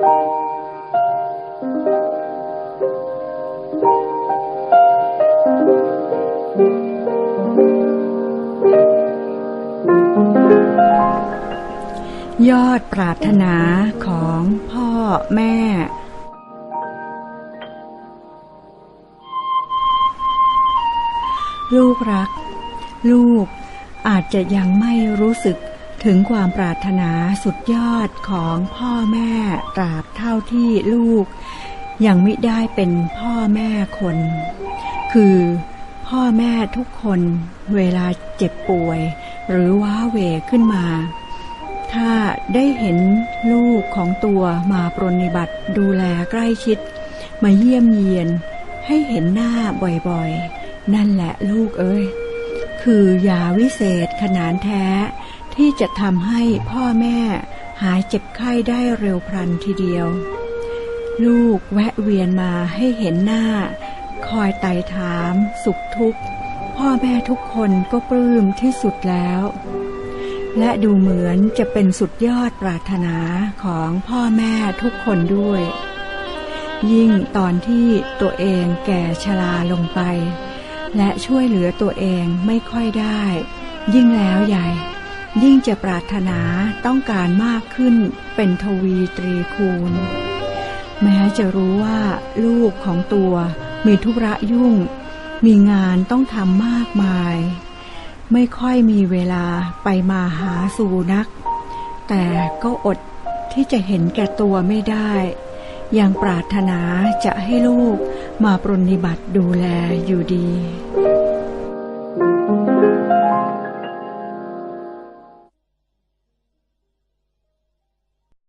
ยอดปรารถนาของพ่อแม่ ลูกรัก ลูกอาจจะยังไม่รู้สึก ถึงความปรารถนาสุดยอดของพ่อแม่ตราบเท่าที่ลูก ยังไม่ได้เป็นพ่อแม่คน คือพ่อแม่ทุกคนเวลาเจ็บป่วย หรือว้าเหวขึ้นมา ถ้าได้เห็นลูกของตัวมาปรนนิบัติดูแลใกล้ชิด มาเยี่ยมเยียน ให้เห็นหน้าบ่อยๆ นั่นแหละลูกเอ้ย คือยาวิเศษขนานแท้ ที่จะทำให้พ่อแม่หายเจ็บไข้ได้เร็วพลันทีเดียว ลูกแวะเวียนมาให้เห็นหน้า คอยไต่ถาม สุขทุกข์ พ่อแม่ทุกคนก็ปลื้มที่สุดแล้ว และดูเหมือนจะเป็นสุดยอดปรารถนาของพ่อแม่ทุกคนด้วย ยิ่งตอนที่ตัวเองแก่ชราลงไป และช่วยเหลือตัวเองไม่ค่อยได้ ยิ่งแล้วใหญ่ ยิ่งจะปรารถนาต้องการมากขึ้นเป็นทวีตรีคูณ แม้จะรู้ว่าลูกของตัวมีธุระยุ่ง มีงานต้องทำมากมาย ไม่ค่อยมีเวลาไปมาหาสู่นัก แต่ก็อดที่จะเห็นแก่ตัวไม่ได้ ยังปรารถนาจะให้ลูกมาปรนนิบัติดูแลอยู่ดี